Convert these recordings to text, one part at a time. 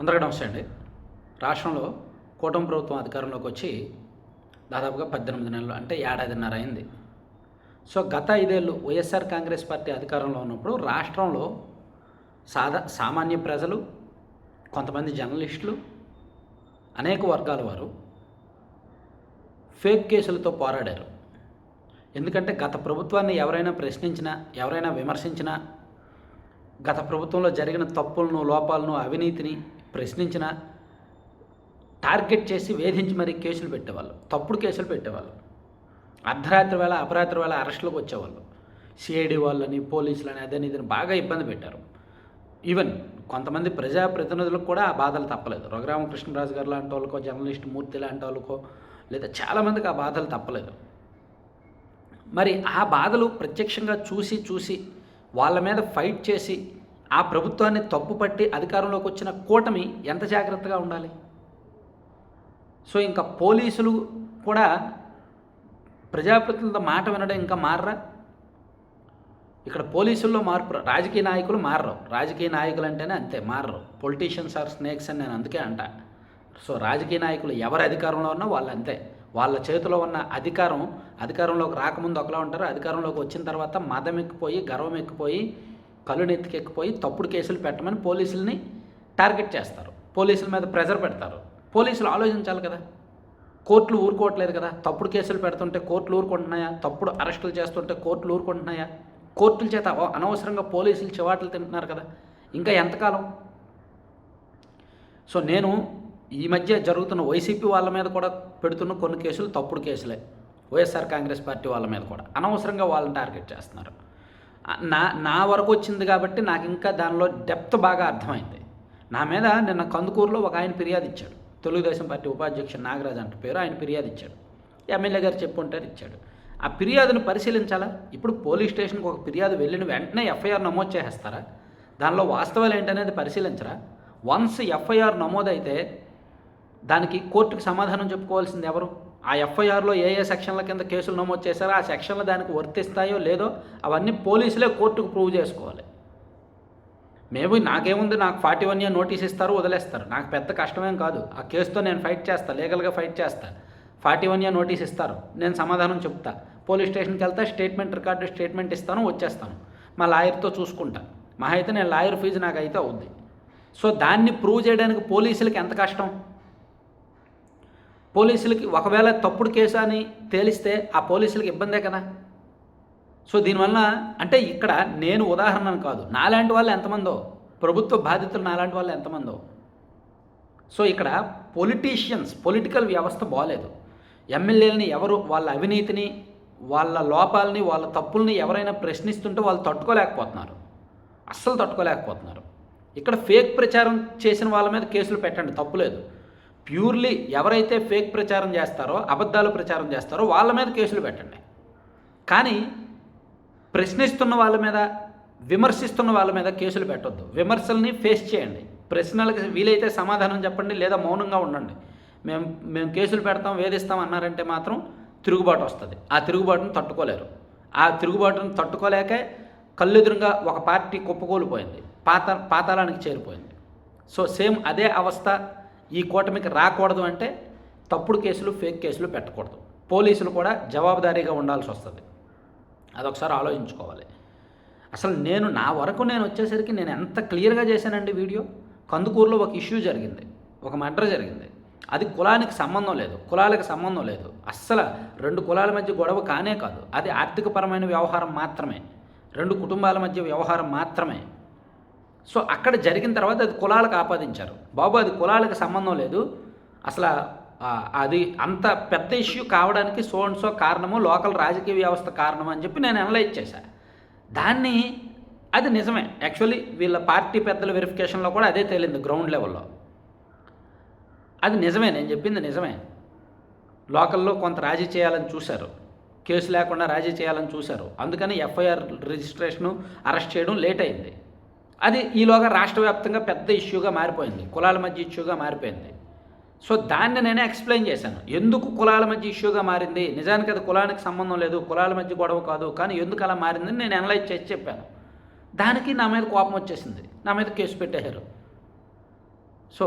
అందరికీ నమస్తే అండి. రాష్ట్రంలో కూటమి ప్రభుత్వం అధికారంలోకి వచ్చి దాదాపుగా పద్దెనిమిది నెలలు అంటే ఏడాదిన్నర అయింది. సో గత ఐదేళ్ళు వైఎస్ఆర్ కాంగ్రెస్ పార్టీ అధికారంలో ఉన్నప్పుడు రాష్ట్రంలో సాదా సామాన్య ప్రజలు కొంతమంది జర్నలిస్టులు అనేక వర్గాల వారు ఫేక్ కేసులతో పోరాడారు. ఎందుకంటే గత ప్రభుత్వాన్ని ఎవరైనా ప్రశ్నించినా ఎవరైనా విమర్శించినా గత ప్రభుత్వంలో జరిగిన తప్పులను లోపాలను అవినీతిని ప్రశ్నించిన టార్గెట్ చేసి వేధించి మరి కేసులు పెట్టేవాళ్ళు తప్పుడు కేసులు పెట్టేవాళ్ళు. అర్ధరాత్రి వేళ అపరాత్రి వేళ అరెస్టులకు వచ్చేవాళ్ళు. సిఐడి వాళ్ళని పోలీసులని అదని ఇదని బాగా ఇబ్బంది పెట్టారు. ఈవెన్ కొంతమంది ప్రజాప్రతినిధులకు కూడా ఆ బాధలు తప్పలేదు. రఘురామకృష్ణరాజు గారు లాంటి వాళ్ళకో జర్నలిస్ట్ మూర్తి లాంటి వాళ్ళకో లేదా చాలామందికి ఆ బాధలు తప్పలేదు. మరి ఆ బాధలు ప్రత్యక్షంగా చూసి చూసి వాళ్ళ మీద ఫైట్ చేసి ఆ ప్రభుత్వాన్ని తప్పుపట్టి అధికారంలోకి వచ్చిన కూటమి ఎంత జాగ్రత్తగా ఉండాలి? సో ఇంకా పోలీసులు కూడా ప్రజాప్రతినిధుల మాట వినడం ఇంకా మారరా? ఇక్కడ పోలీసుల్లో మార్పు రాజకీయ నాయకులు మారరు. రాజకీయ నాయకులు అంటేనే అంతే మారరు. పొలిటీషియన్స్ ఆర్ స్నేక్స్ అని నేను అందుకే అంట. సో రాజకీయ నాయకులు ఎవరు అధికారంలో ఉన్నా వాళ్ళు అంతే. వాళ్ళ చేతిలో ఉన్న అధికారం అధికారంలోకి రాకముందు ఒకలా ఉంటారు. అధికారంలోకి వచ్చిన తర్వాత మదం ఎక్కిపోయి గర్వం ఎక్కిపోయి కళ్ళు నెత్తికెక్కిపోయి తప్పుడు కేసులు పెట్టమని పోలీసుల్ని టార్గెట్ చేస్తారు. పోలీసుల మీద ప్రెజర్ పెడతారు. పోలీసులు ఆలోచించాలి కదా. కోర్టులు ఊరుకోవట్లేదు కదా. తప్పుడు కేసులు పెడుతుంటే కోర్టులు ఊరుకుంటున్నాయా? తప్పుడు అరెస్టులు చేస్తుంటే కోర్టులు ఊరుకుంటున్నాయా? కోర్టుల చేత అనవసరంగా పోలీసులు చివాట్లు తింటున్నారు కదా. ఇంకా ఎంతకాలం? సో నేను ఈ మధ్య జరుగుతున్న వైసీపీ వాళ్ళ మీద కూడా పెడుతున్న కొన్ని కేసులు తప్పుడు కేసులే. వైఎస్ఆర్ కాంగ్రెస్ పార్టీ వాళ్ళ మీద కూడా. అనవసరంగా వాళ్ళని టార్గెట్ చేస్తున్నారు. నా నా వరకు వచ్చింది కాబట్టి నాకు ఇంకా దానిలో డెప్త్ బాగా అర్థమైంది. నా మీద నిన్న కందుకూరులో ఒక ఆయన ఫిర్యాదు ఇచ్చాడు. తెలుగుదేశం పార్టీ ఉపాధ్యక్షుడు నాగరాజ్ అంట పేరు ఆయన ఫిర్యాదు ఇచ్చాడు. ఎమ్మెల్యే గారు చెప్పుంటారు ఇచ్చాడు. ఆ ఫిర్యాదును పరిశీలించాలా? ఇప్పుడు పోలీస్ స్టేషన్కి ఒక ఫిర్యాదు వెళ్ళిన వెంటనే ఎఫ్ఐఆర్ నమోదు చేసేస్తారా? దానిలో వాస్తవాలు ఏంటనేది పరిశీలించరా? వన్స్ ఎఫ్ఐఆర్ నమోదైతే దానికి కోర్టుకు సమాధానం చెప్పుకోవాల్సింది ఎవరు? ఆ ఎఫ్ఐఆర్లో ఏ ఏ సెక్షన్ల కింద కేసులు నమోదు చేశారో ఆ సెక్షన్లు దానికి వర్తిస్తాయో లేదో అవన్నీ పోలీసులే కోర్టుకు ప్రూవ్ చేసుకోవాలి. మేము నాకేముంది నాకు ఫార్టీ వన్ ఇయర్ నోటీస్ ఇస్తారు వదిలేస్తారు. నాకు పెద్ద కష్టమేం కాదు. ఆ కేసుతో నేను ఫైట్ చేస్తా లీగల్గా ఫైట్ చేస్తా. ఫార్టీ వన్ ఇయర్ నోటీస్ ఇస్తారు. నేను సమాధానం చెప్తా. పోలీస్ స్టేషన్కి వెళ్తా స్టేట్మెంట్ రికార్డు స్టేట్మెంట్ ఇస్తాను వచ్చేస్తాను. మా లాయర్తో చూసుకుంటాను మా అయితే నేను లాయర్ ఫీజు నాకు అయితే అవుద్ది. సో దాన్ని ప్రూవ్ చేయడానికి పోలీసులకి ఎంత కష్టం? పోలీసులకి ఒకవేళ తప్పుడు కేసు అని తేలిస్తే ఆ పోలీసులకి ఇబ్బందే కదా? సో దీనివల్ల అంటే ఇక్కడ నేను ఉదాహరణ కాదు నాలాంటి వాళ్ళు ఎంతమందో ప్రభుత్వ బాధితులు నాలాంటి వాళ్ళు ఎంతమందో. సో ఇక్కడ పొలిటీషియన్స్ పొలిటికల్ వ్యవస్థ బాగాలేదు ఎమ్మెల్యేలని ఎవరు వాళ్ళ అవినీతిని వాళ్ళ లోపాలని వాళ్ళ తప్పుల్ని ఎవరైనా ప్రశ్నిస్తుంటే వాళ్ళు తట్టుకోలేకపోతున్నారు. అస్సలు తట్టుకోలేకపోతున్నారు. ఇక్కడ ఫేక్ ప్రచారం చేసిన వాళ్ళ మీద కేసులు పెట్టండి తప్పులేదు ప్యూర్లీ ఎవరైతే ఫేక్ ప్రచారం చేస్తారో అబద్ధాలు ప్రచారం చేస్తారో వాళ్ళ మీద కేసులు పెట్టండి. కానీ ప్రశ్నిస్తున్న వాళ్ళ మీద విమర్శిస్తున్న వాళ్ళ మీద కేసులు పెట్టొద్దు. విమర్శల్ని ఫేస్ చేయండి. ప్రశ్నలకు వీలైతే సమాధానం చెప్పండి లేదా మౌనంగా ఉండండి. మేము మేము కేసులు పెడతాం వేధిస్తాం అన్నారంటే మాత్రం తిరుగుబాటు వస్తుంది. ఆ తిరుగుబాటును తట్టుకోలేరు. ఆ తిరుగుబాటును తట్టుకోలేకే కళ్ళెదురుగా ఒక పార్టీ కుప్పకూలిపోయింది. పాత పాతాళానికి చేరిపోయింది. సో సేమ్ అదే అవస్థ ఈ కూటమికి రాకూడదు అంటే తప్పుడు కేసులు ఫేక్ కేసులు పెట్టకూడదు. పోలీసులు కూడా జవాబుదారీగా ఉండాల్సి వస్తుంది. అదొకసారి ఆలోచించుకోవాలి. అసలు నేను నా వరకు నేను వచ్చేసరికి నేను ఎంత క్లియర్గా చేశానండి వీడియో? కందుకూరులో ఒక ఇష్యూ జరిగింది. ఒక మర్డర్ జరిగింది. అది కులానికి సంబంధం లేదు. కులాలకు సంబంధం లేదు. అస్సలు రెండు కులాల మధ్య గొడవ కానే కాదు. అది ఆర్థికపరమైన వ్యవహారం మాత్రమే. రెండు కుటుంబాల మధ్య వ్యవహారం మాత్రమే. సో అక్కడ జరిగిన తర్వాత అది కులాలకు ఆపాదించారు. బాబు అది కులాలకు సంబంధం లేదు. అసలు అది అంత పెద్ద ఇష్యూ కావడానికి సో అండ్ సో కారణము లోకల్ రాజకీయ వ్యవస్థ కారణం అని చెప్పి నేను అనలైజ్ చేశాను దాన్ని అది నిజమే. యాక్చువల్లీ వీళ్ళ పార్టీ పెద్దల వెరిఫికేషన్లో కూడా అదే తేలింది గ్రౌండ్ లెవెల్లో. అది నిజమే నేను చెప్పింది నిజమే. లోకల్లో కొంత రాజీ చేయాలని చూశారు. కేసు లేకుండా రాజీ చేయాలని చూశారు. అందుకని ఎఫ్ఐఆర్ రిజిస్ట్రేషను అరెస్ట్ చేయడం లేట్ అయింది. అది ఈలోగా రాష్ట్ర వ్యాప్తంగా పెద్ద ఇష్యూగా మారిపోయింది. కులాల మధ్య ఇష్యూగా మారిపోయింది. సో దాన్ని నేనే ఎక్స్ప్లెయిన్ చేశాను. ఎందుకు కులాల మధ్య ఇష్యూగా మారింది? నిజానికి అది కులానికి సంబంధం లేదు. కులాల మధ్య గొడవ కాదు. కానీ ఎందుకు అలా మారిందని నేను అనలైజ్ చేసి చెప్పాను. దానికి నా మీద కోపం వచ్చేసింది. నా మీద కేసు పెట్టేశారు. సో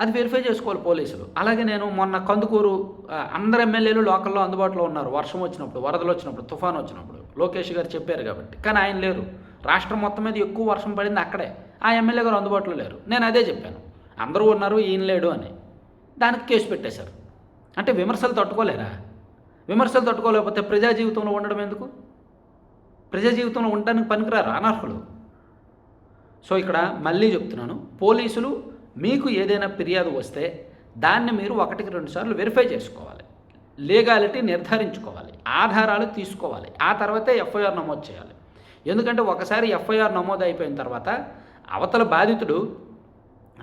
అది వెరిఫై చేసుకోవాలి పోలీసులు. అలాగే నేను మొన్న కందుకూరు అందరు ఎమ్మెల్యేలు లోకల్లో అందుబాటులో ఉన్నారు. వర్షం వచ్చినప్పుడు వరదలు వచ్చినప్పుడు తుఫాన్ వచ్చినప్పుడు. లోకేష్ గారు చెప్పారు కాబట్టి. కానీ ఆయన లేరు. రాష్ట్రం మొత్తం మీద ఎక్కువ వర్షం పడింది అక్కడే. ఆ ఎమ్మెల్యే గారు అందుబాటులో లేరు. నేను అదే చెప్పాను. అందరూ ఉన్నారు ఈయన లేడు అని. దానికి కేసు పెట్టేశారు. అంటే విమర్శలు తట్టుకోలేరా? విమర్శలు తట్టుకోలేకపోతే ప్రజా జీవితంలో ఉండడం ఎందుకు? ప్రజా జీవితంలో ఉండడానికి పనికిరారు అనర్హులు. సో ఇక్కడ మళ్ళీ చెప్తున్నాను. పోలీసులు మీకు ఏదైనా ఫిర్యాదు వస్తే దాన్ని మీరు ఒకటికి రెండు సార్లు వెరిఫై చేసుకోవాలి. లీగాలిటీ నిర్ధారించుకోవాలి. ఆధారాలు తీసుకోవాలి. ఆ తర్వాతే ఎఫ్ఐఆర్ నమోదు చేయాలి. ఎందుకంటే ఒకసారి ఎఫ్ఐఆర్ నమోదు అయిపోయిన తర్వాత అవతల బాధితుడు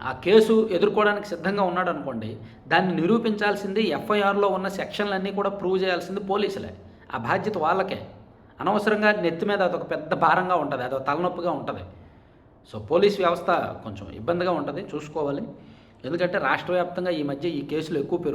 ఆ కేసు ఎదుర్కోవడానికి సిద్ధంగా ఉన్నాడు అనుకోండి దాన్ని నిరూపించాల్సింది ఎఫ్ఐఆర్లో ఉన్న సెక్షన్లన్నీ కూడా ప్రూవ్ చేయాల్సింది పోలీసులే. ఆ బాధ్యత వాళ్ళకే. అనవసరంగా నెత్తి మీద అదొక పెద్ద భారంగా ఉంటుంది అదొక తలనొప్పిగా ఉంటుంది. సో పోలీస్ వ్యవస్థ కొంచెం ఇబ్బందిగా ఉంటుంది చూసుకోవాలి. ఎందుకంటే రాష్ట్ర వ్యాప్తంగా ఈ మధ్య ఈ కేసులు ఎక్కువ పెరుగు